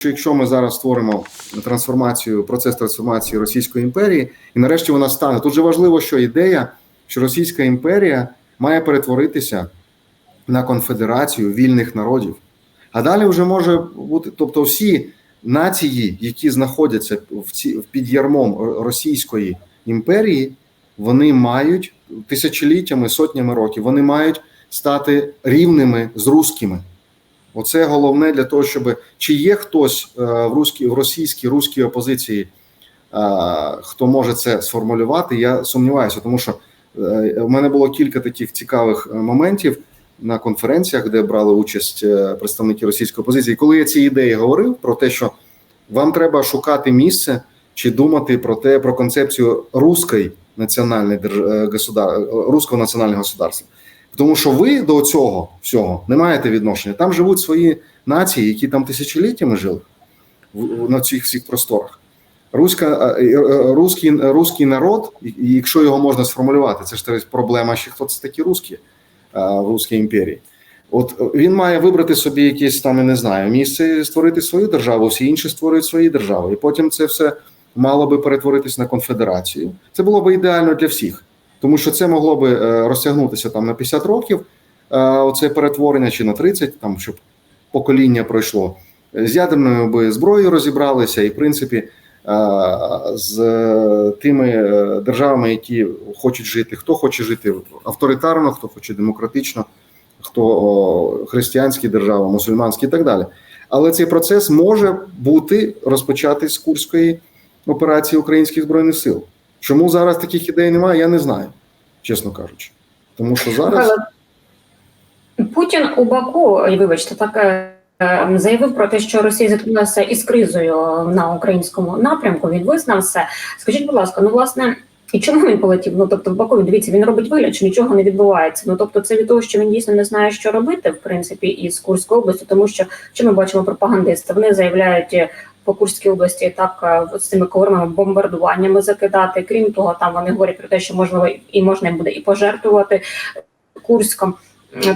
що якщо ми зараз створимо трансформацію, процес трансформації Російської імперії, і нарешті вона стане тут же важливо, що ідея, що Російська імперія має перетворитися на конфедерацію вільних народів. А далі вже може бути, тобто, всі нації, які знаходяться в ці під ярмом Російської імперії, вони мають тисячоліттями, сотнями років, вони мають стати рівними з русскими. Оце головне для того, щоб чи є хтось е, в русській, в російській руській опозиції, е, хто може це сформулювати. Я сумніваюся, тому що е, в мене було кілька таких цікавих моментів на конференціях, де брали участь представники російської опозиції. Коли я ці ідеї говорив про те, що вам треба шукати місце чи думати про те, про концепцію руської національної государ... руського національного государства. Тому що ви до цього всього не маєте відношення. Там живуть свої нації, які там тисячоліттями жили на цих всіх просторах. Руська, руський, руський народ, і якщо його можна сформулювати, це ж проблема, ще хто це такі русські в Руській імперії. От він має вибрати собі якесь там, я не знаю, місце створити свою державу, всі інші створюють свої держави. І потім це все мало би перетворитись на конфедерацію. Це було б ідеально для всіх тому що це могло би розтягнутися там на 50 років. Оце перетворення чи на 30, там щоб покоління пройшло з ядерною би зброєю розібралися, і в принципі з тими державами, які хочуть жити, хто хоче жити авторитарно, хто хоче демократично, хто християнські держави, мусульманські і так далі. Але цей процес може бути розпочатий з курської операції українських збройних сил. Чому зараз таких ідей немає, я не знаю, чесно кажучи. Тому що зараз Путін у Баку, вибачте, так е, заявив про те, що Росія зіткнулася із кризою на українському напрямку. Він визнав це. Скажіть, будь ласка, ну власне. І чому він полетів? Ну тобто, в Баку, дивіться, він робить вигляд, що нічого не відбувається. Ну тобто, це від того, що він дійсно не знає, що робити, в принципі, із Курської області, тому що що ми бачимо пропагандисти, вони заявляють по Курській області так з цими коварними бомбардуваннями закидати. Крім того, там вони говорять про те, що можливо і можна буде і пожертвувати Курськом.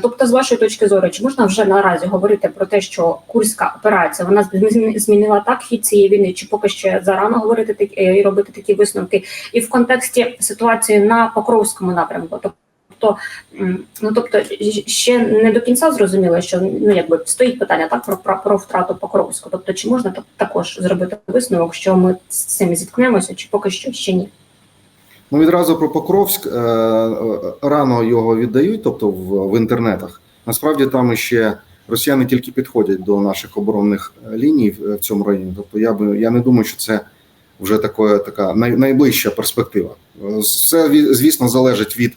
Тобто, з вашої точки зору, чи можна вже наразі говорити про те, що курська операція вона змінила так хід цієї війни, чи поки ще зарано говорити і робити такі висновки, і в контексті ситуації на Покровському напрямку, Тобто, ну тобто, ще не до кінця зрозуміло, що ну якби стоїть питання так про про, про втрату Покровську. Тобто, чи можна так також зробити висновок, що ми з цим зіткнемося, чи поки що ще ні? Ну відразу про Покровськ рано його віддають, тобто в, в інтернетах. Насправді там ще росіяни тільки підходять до наших оборонних ліній в цьому районі. Тобто, я би я не думаю, що це вже таке, така най, найближча перспектива. Все звісно залежить від.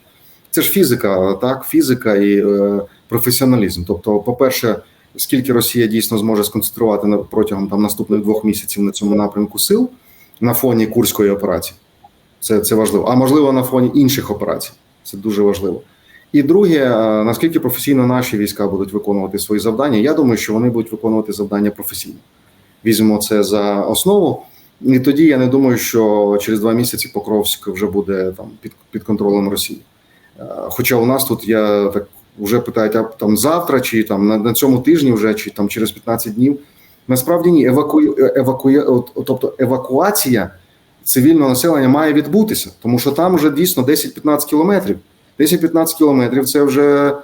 Це ж фізика, так, фізика і е, професіоналізм. Тобто, по-перше, скільки Росія дійсно зможе сконцентрувати на протягом там наступних двох місяців на цьому напрямку сил на фоні курської операції, це це важливо. А можливо, на фоні інших операцій. Це дуже важливо. І друге, е, наскільки професійно наші війська будуть виконувати свої завдання, я думаю, що вони будуть виконувати завдання професійно. Візьмемо це за основу. І тоді я не думаю, що через два місяці Покровськ вже буде там під, під контролем Росії. Хоча у нас тут я так вже питають, а там завтра, чи там на, на цьому тижні, вже чи там через 15 днів. Насправді ні, еваку... еваку... тобто евакуація цивільного населення має відбутися, тому що там вже дійсно 10-15 кілометрів. 10-15 кілометрів це вже е,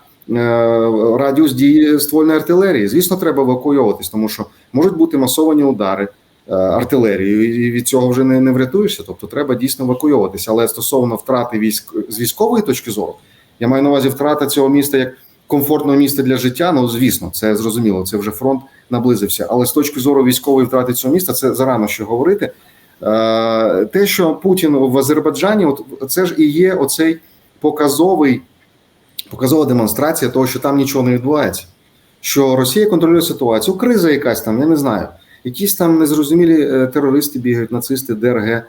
радіус дії ствольної артилерії. Звісно, треба евакуюватись, тому що можуть бути масовані удари. Е, артилерію, і від цього вже не не врятуєшся. Тобто треба дійсно евакуюватися. Але стосовно втрати військ з військової точки зору, я маю на увазі втрата цього міста як комфортного міста для життя. Ну звісно, це зрозуміло. Це вже фронт наблизився. Але з точки зору військової втрати цього міста, це зарано що говорити. Е, те, що Путін в Азербайджані, от це ж і є оцей показовий показова демонстрація того, що там нічого не відбувається. Що Росія контролює ситуацію, криза якась там, я не знаю якісь там незрозумілі е, терористи бігають, нацисти, ДРГ.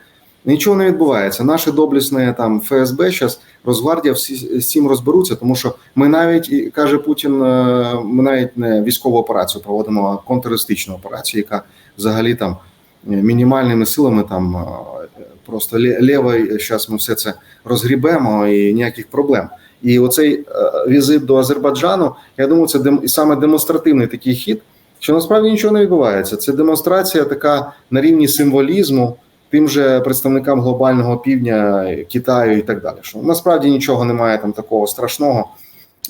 Нічого не відбувається. Наше доблісне там ФСБ зараз Росгвардія всі з цим розберуться, тому що ми навіть каже Путін, е, ми навіть не військову операцію проводимо, а контртерористичну операцію, яка взагалі там е, мінімальними силами там просто лєвий, зараз ми все це розгрібемо і ніяких проблем. І оцей візит до Азербайджану, я думаю, це саме демонстративний такий хід що насправді нічого не відбувається. Це демонстрація така на рівні символізму тим же представникам глобального півдня, Китаю і так далі. Що насправді нічого немає там такого страшного.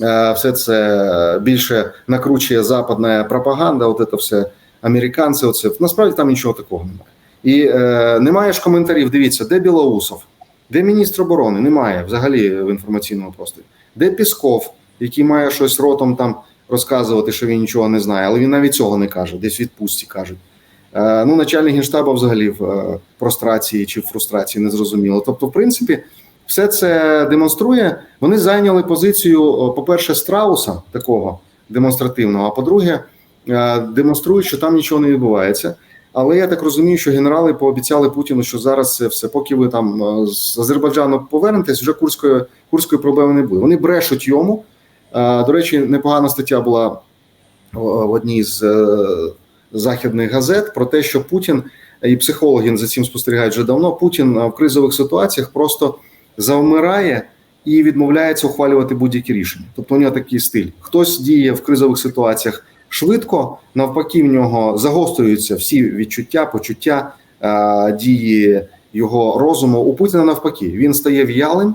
Е, Все це більше накручує западна пропаганда, от це все американці. Оце насправді там нічого такого немає. І е, немає ж коментарів. Дивіться, де Білоусов, де міністр оборони? Немає взагалі в інформаційному просторі. Де Пісков, який має щось ротом там розказувати, що він нічого не знає, але він навіть цього не каже, десь відпустці кажуть. Е, ну, начальник генштабу взагалі в е, прострації чи в фрустрації не зрозуміло. Тобто, в принципі, все це демонструє. Вони зайняли позицію, по-перше, страуса такого демонстративного, а по-друге, е, демонструють, що там нічого не відбувається. Але я так розумію, що генерали пообіцяли Путіну, що зараз це все, поки ви там з Азербайджану повернетесь, вже курської курської проблеми не буде. Вони брешуть йому. Е, До речі, непогана стаття була в одній з е, західних газет про те, що Путін і психологи за цим спостерігають вже давно. Путін е, в кризових ситуаціях просто завмирає і відмовляється ухвалювати будь-які рішення. Тобто у нього такий стиль. Хтось діє в кризових ситуаціях швидко, навпаки, в нього загострюються всі відчуття, почуття е, дії його розуму. У Путіна навпаки, він стає в'ялим,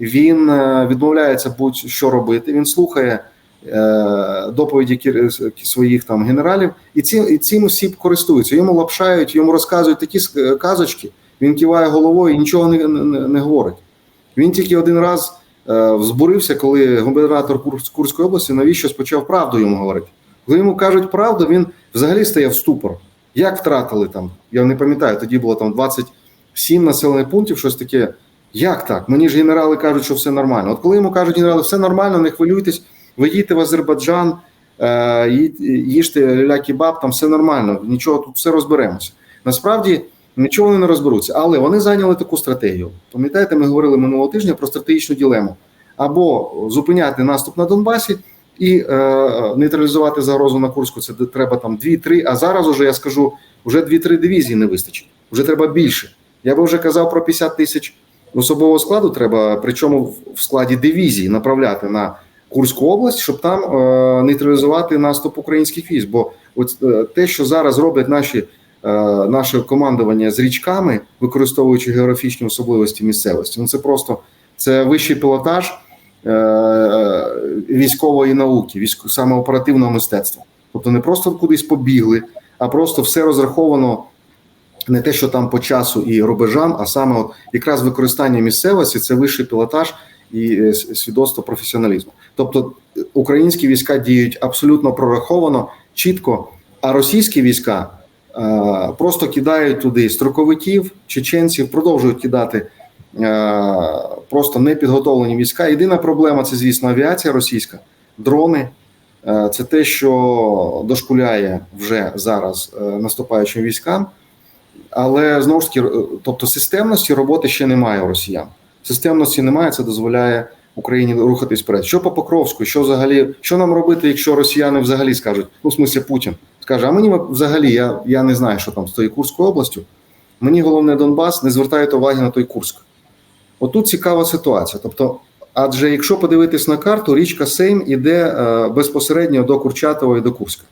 він е, відмовляється будь-що робити. Він слухає е, доповіді своїх там генералів, і цим і цим усі користуються. Йому лапшають, йому розказують такі казочки. Він киває головою і нічого не, не, не говорить. Він тільки один раз е, взбурився, коли губернатор Курс- Курської області навіщо почав правду йому говорити. Коли йому кажуть правду, він взагалі стає в ступор. Як втратили там? Я не пам'ятаю, тоді було там 27 населених пунктів, щось таке. Як так? Мені ж генерали кажуть, що все нормально. От коли йому кажуть генерали, все нормально, не хвилюйтесь, ви їдьте в Азербайджан, е, їжте ля-кебаб, там все нормально, нічого тут все розберемося. Насправді нічого вони не розберуться, але вони зайняли таку стратегію. Пам'ятаєте, ми говорили минулого тижня про стратегічну ділему: або зупиняти наступ на Донбасі і е, нейтралізувати загрозу на Курську. Це треба там 2-3, а зараз уже я скажу, вже 2-3 дивізії не вистачить. Вже треба більше. Я би вже казав про 50 тисяч особового складу. Треба, причому в- складі дивізії направляти на Курську область, щоб там е, нейтралізувати наступ українських військ. Бо от е, те, що зараз роблять наші. е, Наше командування з річками, використовуючи географічні особливості місцевості, ну це просто це вищий пілотаж е, військової науки, військо саме оперативного мистецтва. Тобто не просто кудись побігли, а просто все розраховано не те, що там по часу і рубежам, а саме от якраз використання місцевості це вищий пілотаж і е, свідоцтво професіоналізму. Тобто е, українські війська діють абсолютно прораховано, чітко, а російські війська е, просто кидають туди строковиків, чеченців, продовжують кидати е, просто непідготовлені війська. Єдина проблема це, звісно, авіація російська, дрони. Це те, що дошкуляє вже зараз наступаючим військам. Але знову ж таки, е, тобто системності роботи ще немає у росіян. Системності немає, це дозволяє Україні рухатись вперед. Що по Покровську, що взагалі, що нам робити, якщо росіяни взагалі скажуть, ну в смислі Путін скаже, а мені взагалі я, я не знаю, що там з тою Курською областю. Мені головне Донбас, не звертайте уваги на той Курськ. Отут цікава ситуація. Тобто, адже якщо подивитись на карту, річка Сейм іде е, безпосередньо до Курчатова і до Курська.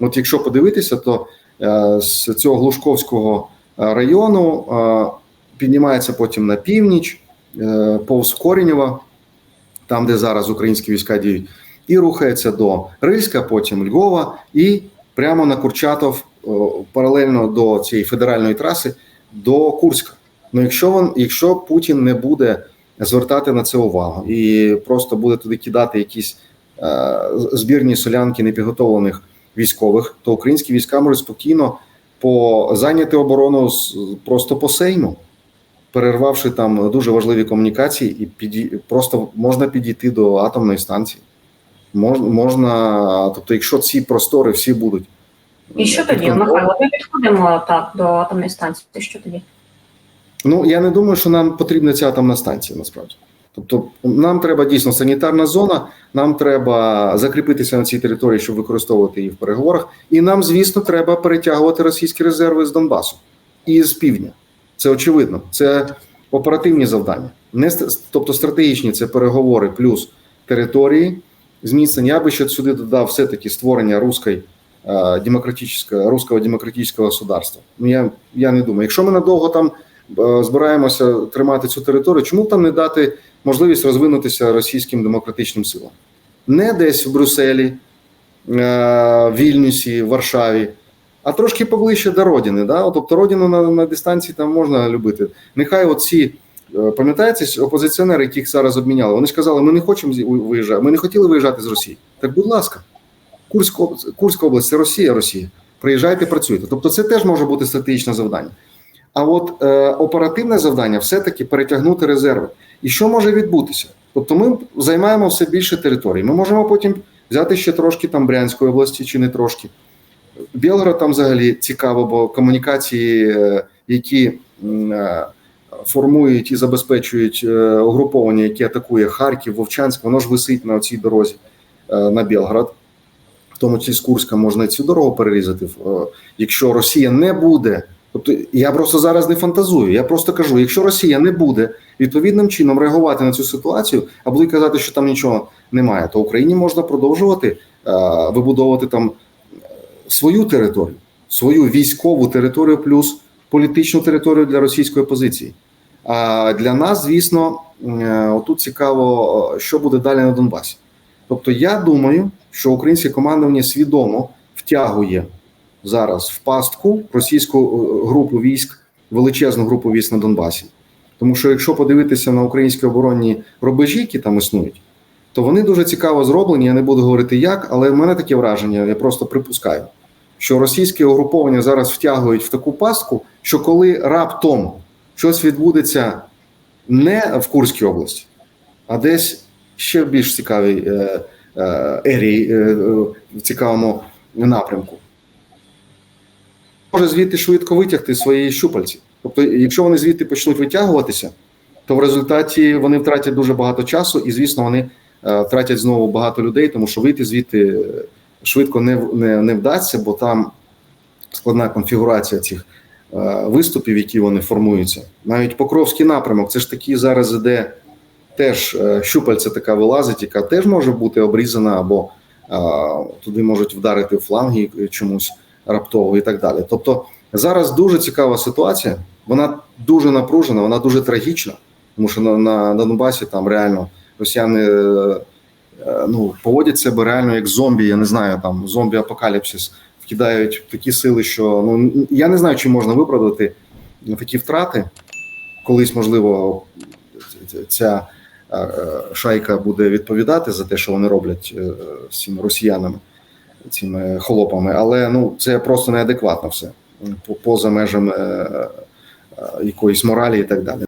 От якщо подивитися, то е, з цього Глушковського району е, піднімається потім на північ, е, повз Корінєва, там, де зараз українські війська діють, і рухається до Рильська, потім Львова, і прямо на Курчатов, паралельно до цієї федеральної траси, до Курська. Ну, якщо він, якщо Путін не буде звертати на це увагу і просто буде туди кидати якісь е, збірні солянки непідготовлених військових, то українські війська можуть спокійно по зайняти оборону просто по сейму, перервавши там дуже важливі комунікації, і піді, просто можна підійти до атомної станції. Мож, можна, тобто, якщо ці простори всі будуть. І що тоді, Михайло? Ми підходимо так до атомної станції. Що тоді? Ну я не думаю, що нам потрібна ця атомна станція насправді. Тобто, нам треба дійсно санітарна зона, нам треба закріпитися на цій території, щоб використовувати її в переговорах. І нам, звісно, треба перетягувати російські резерви з Донбасу і з півдня. Це очевидно. Це оперативні завдання. Не тобто стратегічні це переговори плюс території зміцнення. Я би ще сюди додав все-таки створення руської э, демократического, русского демократичного государства. Ну, я, я не думаю. Якщо ми надовго там е, збираємося тримати цю територію, чому там не дати можливість розвинутися російським демократичним силам? Не десь в Брюсселі, е, Вільнюсі, Варшаві, а трошки поближче до родини. Да? Тобто родину на, на дистанції там можна любити. Нехай оці, е, пам'ятаєте, опозиціонери, яких зараз обміняли, вони ж казали, ми не хочемо виїжджати, ми не хотіли виїжджати з Росії. Так, будь ласка, Курська область, Курська область це Росія, Росія. Приїжджайте, працюйте. Тобто, це теж може бути стратегічне завдання. А от е, оперативне завдання все-таки перетягнути резерви. І що може відбутися? Тобто, ми займаємо все більше територій. Ми можемо потім взяти ще трошки там Брянської області чи не трошки. Білгород там взагалі цікаво, бо комунікації, е, які е, формують і забезпечують е, угруповання, які атакує Харків, Вовчанськ, воно ж висить на цій дорозі на Білгород. Тому числі з Курська можна цю дорогу перерізати. Якщо Росія не буде, тобто я просто зараз не фантазую, я просто кажу: якщо Росія не буде відповідним чином реагувати на цю ситуацію, а буде казати, що там нічого немає, то Україні можна продовжувати е, вибудовувати там свою територію, свою військову територію плюс політичну територію для російської опозиції. А для нас, звісно, е, отут цікаво, е, що буде далі на Донбасі. Тобто, я думаю, що українське командування свідомо втягує зараз в пастку російську е, групу військ, величезну групу військ на Донбасі. Тому що якщо подивитися на українські оборонні рубежі, які там існують, то вони дуже цікаво зроблені. Я не буду говорити як, але в мене таке враження, я просто припускаю, що російські угруповання зараз втягують в таку пастку, що коли раптом щось відбудеться не в Курській області, а десь ще в більш цікавій е, е, ерії, е, е, в цікавому напрямку, може звідти швидко витягти свої щупальці. Тобто, якщо вони звідти почнуть витягуватися, то в результаті вони втратять дуже багато часу, і звісно, вони е, втратять знову багато людей, тому що вийти звідти е, швидко не, не, не вдасться, бо там складна конфігурація цих е, виступів, які вони формуються. Навіть Покровський напрямок, це ж такий зараз іде теж щупальця така вилазить, яка теж може бути обрізана, або е, туди можуть вдарити фланги чомусь раптово і так далі. Тобто зараз дуже цікава ситуація, вона дуже напружена, вона дуже трагічна, тому що на, на, на Донбасі там реально росіяни е, е, ну, поводять себе реально як зомбі, я не знаю, там зомбі-апокаліпсис, вкидають такі сили, що ну я не знаю, чи можна виправдати такі втрати. Колись, можливо, ця е, шайка буде відповідати за те, що вони роблять з цими росіянами, цими холопами, але ну це просто неадекватно все по- поза межами е, е, якоїсь моралі і так далі.